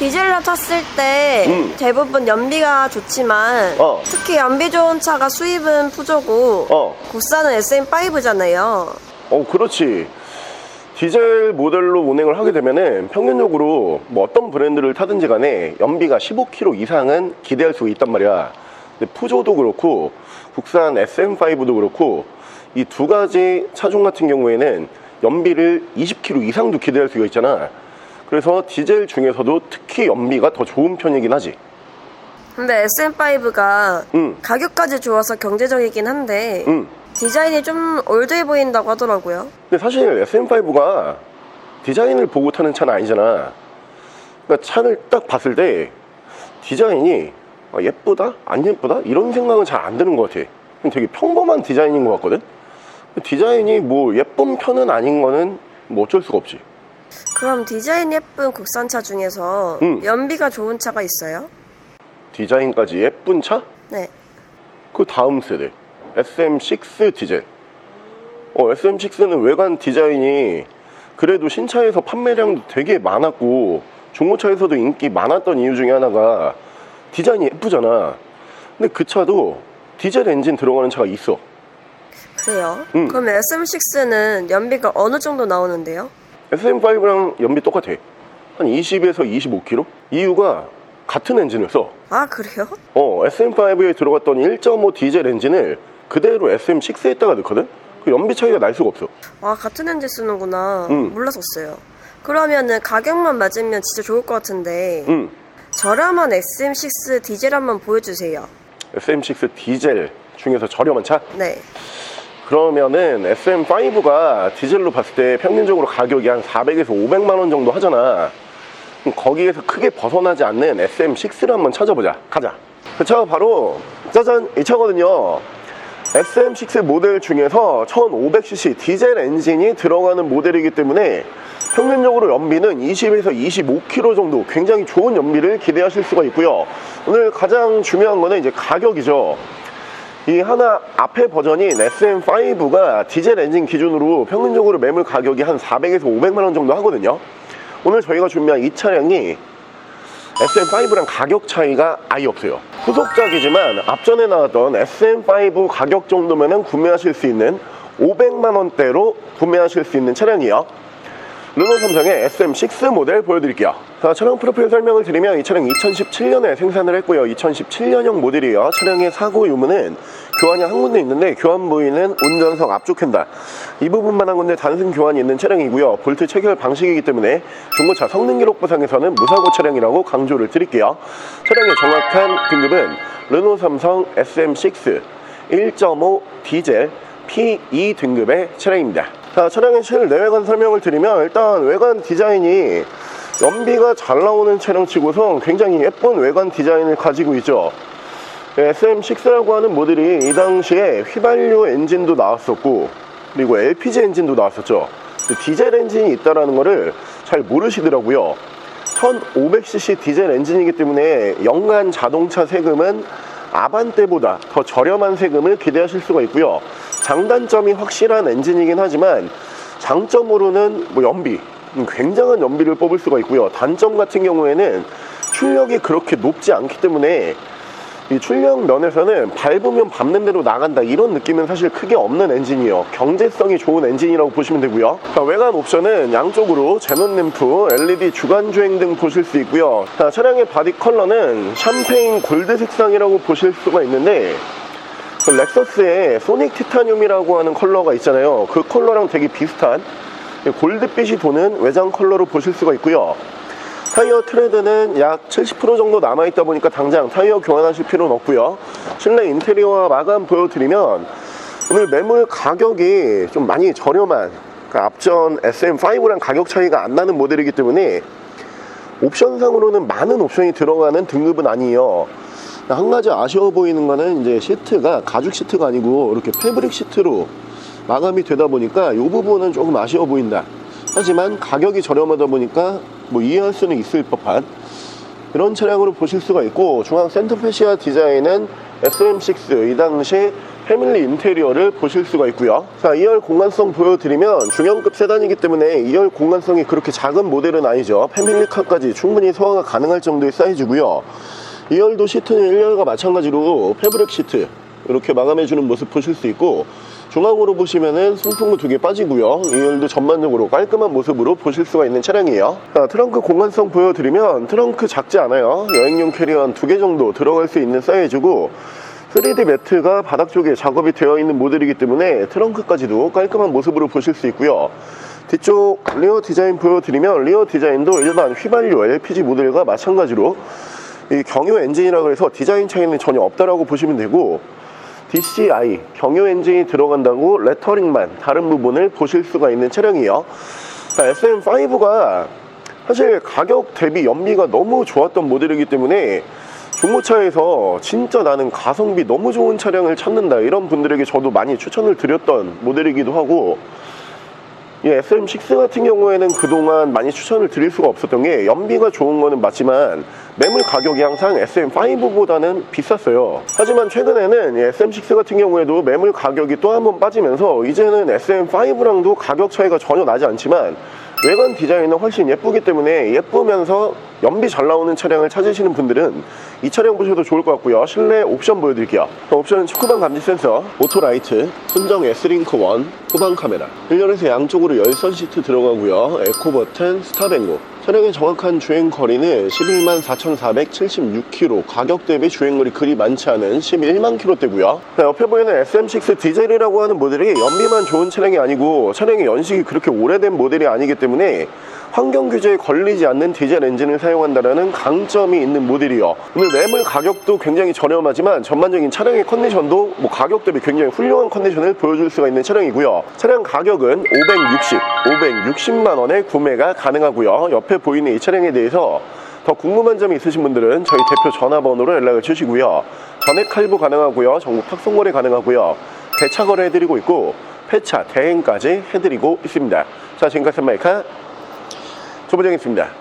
디젤로 탔을 때 음. 대부분 연비가 좋지만 어. 특히 연비 좋은 차가 수입은 푸조고 어. 국산은 SM5잖아요. 어, 그렇지. 디젤 모델로 운행을 하게 되면은 평균적으로 뭐 어떤 브랜드를 타든지 간에 연비가 15km 이상은 기대할 수 있단 말이야. 근데 푸조도 그렇고 국산 SM5도 그렇고 이 두 가지 차종 같은 경우에는 연비를 20km 이상도 기대할 수가 있잖아. 그래서 디젤 중에서도 특히 연비가 더 좋은 편이긴 하지. 근데 SM5가 응. 가격까지 좋아서 경제적이긴 한데 응. 디자인이 좀 올드해 보인다고 하더라고요. 근데 사실 SM5가 디자인을 보고 타는 차는 아니잖아. 그러니까 차를 딱 봤을 때 디자인이 아, 예쁘다? 안 예쁘다? 이런 생각은 잘 안 드는 것 같아. 되게 평범한 디자인인 것 같거든? 디자인이 뭐 예쁜 편은 아닌 거는 뭐 어쩔 수가 없지. 그럼 디자인 예쁜 국산차 중에서 응. 연비가 좋은 차가 있어요? 디자인까지 예쁜 차? 네. 그 다음 세대. SM6 디젤. 어, SM6는 외관 디자인이 그래도 신차에서 판매량도 되게 많았고 중고차에서도 인기 많았던 이유 중에 하나가 디자인이 예쁘잖아. 근데 그 차도 디젤 엔진 들어가는 차가 있어. 그래요? 응. 그럼 SM6는 연비가 어느 정도 나오는데요? SM5랑 연비 똑같아. 한 20에서 25km? 이유가 같은 엔진을 써. 아 그래요? 어, SM5에 들어갔던 1.5 디젤 엔진을 그대로 SM6에다가 넣거든? 그 연비 차이가 날 수가 없어. 아 같은 엔진 쓰는구나. 응. 몰랐었어요. 그러면은 가격만 맞으면 진짜 좋을 것 같은데 응. 저렴한 SM6 디젤 한번 보여주세요. SM6 디젤 중에서 저렴한 차? 네. 그러면은 SM5가 디젤로 봤을 때 평균적으로 가격이 한 400에서 500만 원 정도 하잖아. 거기에서 크게 벗어나지 않는 SM6를 한번 찾아보자. 가자. 그 차가 바로 짜잔 이 차거든요. SM6 모델 중에서 1500cc 디젤 엔진이 들어가는 모델이기 때문에 평균적으로 연비는 20에서 25km 정도 굉장히 좋은 연비를 기대하실 수가 있고요. 오늘 가장 중요한 거는 이제 가격이죠. 이 하나 앞에 버전인 SM5가 디젤 엔진 기준으로 평균적으로 매물 가격이 한 400에서 500만 원 정도 하거든요. 오늘 저희가 준비한 이 차량이 SM5랑 가격 차이가 아예 없어요. 후속작이지만 앞전에 나왔던 SM5 가격 정도면은 구매하실 수 있는 500만 원대로 구매하실 수 있는 차량이에요. 르노 삼성의 SM6 모델 보여드릴게요. 자, 차량 프로필 설명을 드리면 이 차량 2017년에 생산을 했고요. 2017년형 모델이에요. 차량의 사고 유무는 교환이 한 군데 있는데 교환 부위는 운전석 앞쪽 핸들. 이 부분만 한 군데 단순 교환이 있는 차량이고요. 볼트 체결 방식이기 때문에 중고차 성능 기록부상에서는 무사고 차량이라고 강조를 드릴게요. 차량의 정확한 등급은 르노 삼성 SM6 1.5 디젤 P2 등급의 차량입니다. 자, 차량의 실내외관 설명을 드리면 일단 외관 디자인이 연비가 잘 나오는 차량 치고서 굉장히 예쁜 외관 디자인을 가지고 있죠. SM6라고 하는 모델이 이 당시에 휘발유 엔진도 나왔었고 그리고 LPG 엔진도 나왔었죠. 근데 디젤 엔진이 있다라는 거를 잘 모르시더라고요. 1500cc 디젤 엔진이기 때문에 연간 자동차 세금은 아반떼보다 더 저렴한 세금을 기대하실 수가 있고요. 장단점이 확실한 엔진이긴 하지만 장점으로는 뭐 연비, 음, 굉장한 연비를 뽑을 수가 있고요. 단점 같은 경우에는 출력이 그렇게 높지 않기 때문에 이 출력 면에서는 밟으면 밟는 대로 나간다 이런 느낌은 사실 크게 없는 엔진이에요. 경제성이 좋은 엔진이라고 보시면 되고요. 자, 외관 옵션은 양쪽으로 제논 램프, LED 주간 주행 등 보실 수 있고요. 자, 차량의 바디 컬러는 샴페인 골드 색상이라고 보실 수가 있는데 그 렉서스의 소닉 티타늄이라고 하는 컬러가 있잖아요. 그 컬러랑 되게 비슷한 골드빛이 도는 외장 컬러로 보실 수가 있고요. 타이어 트레드는 약 70% 정도 남아있다 보니까 당장 타이어 교환하실 필요는 없고요. 실내 인테리어와 마감 보여드리면 오늘 매물 가격이 좀 많이 저렴한 그러니까 앞전 SM5랑 가격 차이가 안 나는 모델이기 때문에 옵션상으로는 많은 옵션이 들어가는 등급은 아니에요. 한 가지 아쉬워 보이는 거는 이제 시트가 가죽 시트가 아니고 이렇게 패브릭 시트로 마감이 되다 보니까 이 부분은 조금 아쉬워 보인다 하지만 가격이 저렴하다 보니까 뭐 이해할 수는 있을 법한 그런 차량으로 보실 수가 있고 중앙 센터페시아 디자인은 SM6 이 당시 패밀리 인테리어를 보실 수가 있고요. 자, 2열 공간성 보여드리면 중형급 세단이기 때문에 2열 공간성이 그렇게 작은 모델은 아니죠. 패밀리카까지 충분히 소화가 가능할 정도의 사이즈고요. 2열도 시트는 1열과 마찬가지로 패브릭 시트 이렇게 마감해주는 모습 보실 수 있고 중앙으로 보시면은 송풍구 두 개 빠지고요. 2열도 전반적으로 깔끔한 모습으로 보실 수가 있는 차량이에요. 자, 트렁크 공간성 보여드리면 트렁크 작지 않아요. 여행용 캐리어 한 두 개 정도 들어갈 수 있는 사이즈고 3D 매트가 바닥 쪽에 작업이 되어 있는 모델이기 때문에 트렁크까지도 깔끔한 모습으로 보실 수 있고요. 뒤쪽 리어 디자인 보여드리면 리어 디자인도 일반 휘발유 LPG 모델과 마찬가지로 이 경유 엔진이라 해서 디자인 차이는 전혀 없다라고 보시면 되고 DCI 경유 엔진이 들어간다고 레터링만 다른 부분을 보실 수가 있는 차량이에요. SM5가 사실 가격 대비 연비가 너무 좋았던 모델이기 때문에 중고차에서 진짜 나는 가성비 너무 좋은 차량을 찾는다 이런 분들에게 저도 많이 추천을 드렸던 모델이기도 하고 이 SM6 같은 경우에는 그동안 많이 추천을 드릴 수가 없었던 게 연비가 좋은 거는 맞지만 매물 가격이 항상 SM5보다는 비쌌어요. 하지만 최근에는 이 SM6 같은 경우에도 매물 가격이 또 한 번 빠지면서 이제는 SM5랑도 가격 차이가 전혀 나지 않지만 외관 디자인은 훨씬 예쁘기 때문에 예쁘면서 연비 잘 나오는 차량을 찾으시는 분들은 이 차량 보셔도 좋을 것 같고요. 실내 옵션 보여드릴게요. 옵션은 축구방 감지 센서, 오토라이트, 순정 S링크 1, 후방 카메라, 1열에서 양쪽으로 열선 시트 들어가고요. 에코 버튼, 스탑 앤고. 차량의 정확한 주행 거리는 11만 4,476km. 가격 대비 주행 거리 그리 많지 않은 11만 km대고요. 옆에 보이는 SM6 디젤이라고 하는 모델이 연비만 좋은 차량이 아니고 차량의 연식이 그렇게 오래된 모델이 아니기 때문에 환경 규제에 걸리지 않는 디젤 엔진을 사용한다는 강점이 있는 모델이요. 오늘 매물 가격도 굉장히 저렴하지만 전반적인 차량의 컨디션도 뭐 가격 대비 굉장히 훌륭한 컨디션을 보여줄 수가 있는 차량이고요. 차량 가격은 560, 560만 원에 구매가 가능하고요. 옆에 보이는 이 차량에 대해서 더 궁금한 점이 있으신 분들은 저희 대표 전화번호로 연락을 주시고요. 전액 할부 가능하고요. 전국 탁송 거래 가능하고요. 대차 거래 해드리고 있고 폐차, 대행까지 해드리고 있습니다. 자, 지금까지 마이카 조보정했습니다.